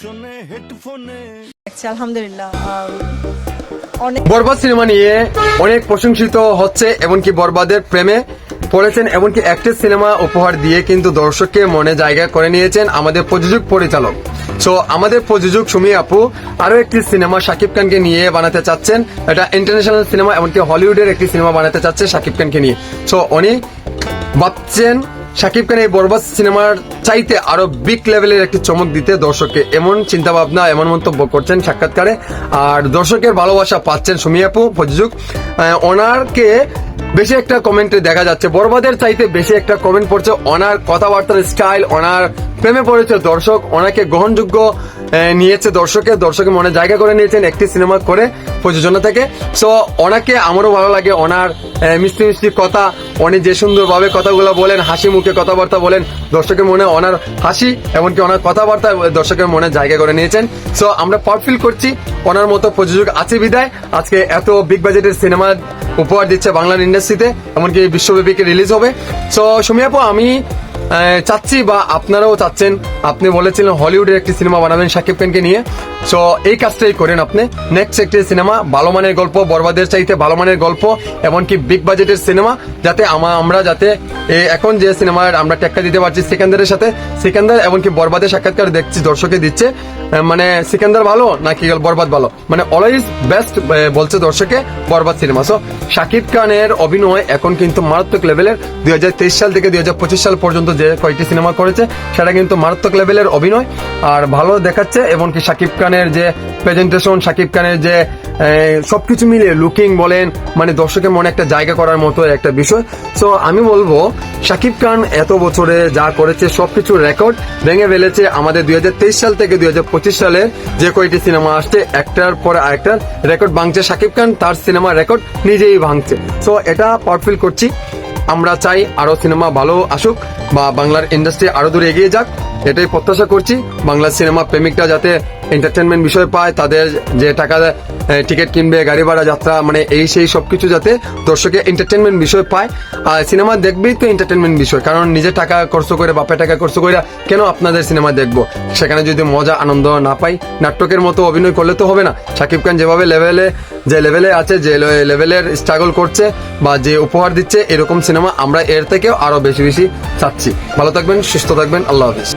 শোনে হেডফোনে। দেখছি আলহামদুলিল্লাহ অনেক বরবাদ সিনেমা নিয়ে অনেক প্রশংসিত হচ্ছে এমনকি বরবাদের প্রেমে পড়েছেন এমনকি একটি সিনেমা উপহার দিয়ে কিন্তু দর্শককে মনে জায়গা করে নিয়েছেন আমাদের প্রযোজক পরিচালক। সো আমাদের প্রযোজক সুমি আপু আরও একটি সিনেমা শাকিব খানকে নিয়ে বানাতে চাচ্ছেন। এটা ইন্টারন্যাশনাল সিনেমা এমনকি হলিউডের একটি সিনেমা বানাতে চাচ্ছে শাকিব খানকে নিয়ে। সো উনি ভাবছেন শাকিব খান এই বরবাদ সিনেমার চাইতে আরও বিগ লেভেলের একটি চমক দিতে দর্শককে এমন চিন্তা ভাবনা এমন মন্তব্য করছেন সাক্ষাৎকারে। আর দর্শকের ভালোবাসা পাচ্ছেন সুমিয়াপু প্রযোজক ওনারকে বেশি একটা কমেন্টে দেখা যাচ্ছে। বরবাদের চাইতে বেশি একটা কমেন্ট পড়ছে ওনার কথাবার্তার স্টাইল ওনার প্রেমে পড়েছে দর্শক। ওনাকে গ্রহণযোগ্য নিয়েছে দর্শকে। দর্শকের মনে জায়গা করে নিয়েছেন একটি সিনেমা করে। প্রযোজনা থেকে। সো ওনাকে আমারও ভালো লাগে ওনার মিষ্টি মিষ্টি কথা উনি যে সুন্দরভাবে কথাগুলো বলেন, হাসি মুখে কথাবার্তা বলেন, দর্শকের মনে ওনার হাসি এমনকি ওনার কথাবার্তা দর্শকের মনে জায়গা করে নিয়েছেন। সো আমরা পাওয়ার ফিল করছি ওনার মতো প্রযোজক আছে বিদায়। আজকে এত বিগ বাজেটের সিনেমা উপহার দিচ্ছে বাংলার ইন্ডাস্ট্রিতে এমনকি বিশ্বব্যাপী রিলিজ হবে। সো সুমিয়াপু আমি চাচ্ছি বা আপনারাও চাচ্ছেন। আপনি বলেছিলেন হলিউডের একটি সিনেমা বানাবেন শাকিব খানকে নিয়ে। সো এই কাজটাই করেন আপনি। নেক্সট একটি সিনেমা, ভালো মানের গল্প, বরবাদের চাইতে ভালো মানের গল্প, এমনকি বিগ বাজেটের সিনেমা, যাতে আমা- আমরা যাতে এখন যে সিনেমার আমরা টেক্কা দিতে পারছি সিকান্দারের সাথে, সিকান্দার এমনকি বরবাদের সাক্ষাৎকার দেখছি, দর্শকে দিচ্ছে। মানে সিকান্দার ভালো নাকি বরবাদ ভালো? মানে অলওয়েজ বেস্ট বলছে দর্শকে, বরবাদ সিনেমা। সো শাকিব খানের অভিনয় এখন কিন্তু মারাত্মক লেভেলের দুই হাজার তেইশ সাল থেকে দুই হাজার পঁচিশ সাল পর্যন্ত যে কয়েকটি সিনেমা করেছে, সেটা কিন্তু মারাত্মক লেভেলের অভিনয়। আর ভালো দেখাচ্ছে, এমনকি শাকিব খানের যে প্রেজেন্টেশন শাকিব খানের যে সবকিছু মিলিয়ে লুকিং বলেন মানে দর্শকের মনে একটা জায়গা করার মতো একটা বিষয়। সো আমি বলব শাকিব খান এত বছরে যা করেছে, সবকিছু রেকর্ড ভেঙে ফেলেছে আমাদের দুই হাজার তেইশ সাল থেকে দুই হাজার পঁচিশ সালে যে কয়টি সিনেমা আসছে, একটার পর আরেকটার রেকর্ড ভাঙছে। শাকিব খান তার সিনেমা রেকর্ড নিজেই ভাঙছে। সো এটা পাওয়ারফুল করছি। আমরা চাই আরও সিনেমা ভালো আসুক বা বাংলার ইন্ডাস্ট্রি আরও দূরে এগিয়ে যাক, এটাই প্রত্যাশা করছি। বাংলা সিনেমা প্রেমিকরা যাতে এন্টারটেনমেন্ট বিষয় পায়, তাদের যে টাকা টিকিট কিনবে, গাড়ি ভাড়া, যাত্রা মানে এই সেই সবকিছু যাতে দর্শকে এন্টারটেনমেন্ট বিষয় পায়। আর সিনেমা দেখবেই তো এন্টারটেনমেন্ট বিষয়, কারণ নিজে টাকা খরচ করে বাপে টাকা খরচ করে কেন আপনাদের সিনেমা দেখব? সেখানে যদি মজা, আনন্দ না পাই, নাটকের মতো অভিনয় করলে তো হবে না। শাকিব খান যেভাবে লেভেলে যে লেভেলে আছে, যে লেভেলের স্ট্রাগল করছে বা যে উপহার দিচ্ছে, এরকম সিনেমা আমরা এর থেকেও আরও বেশি বেশি চাচ্ছি। ভালো থাকবেন, সুস্থ থাকবেন, আল্লাহ হাফিজ।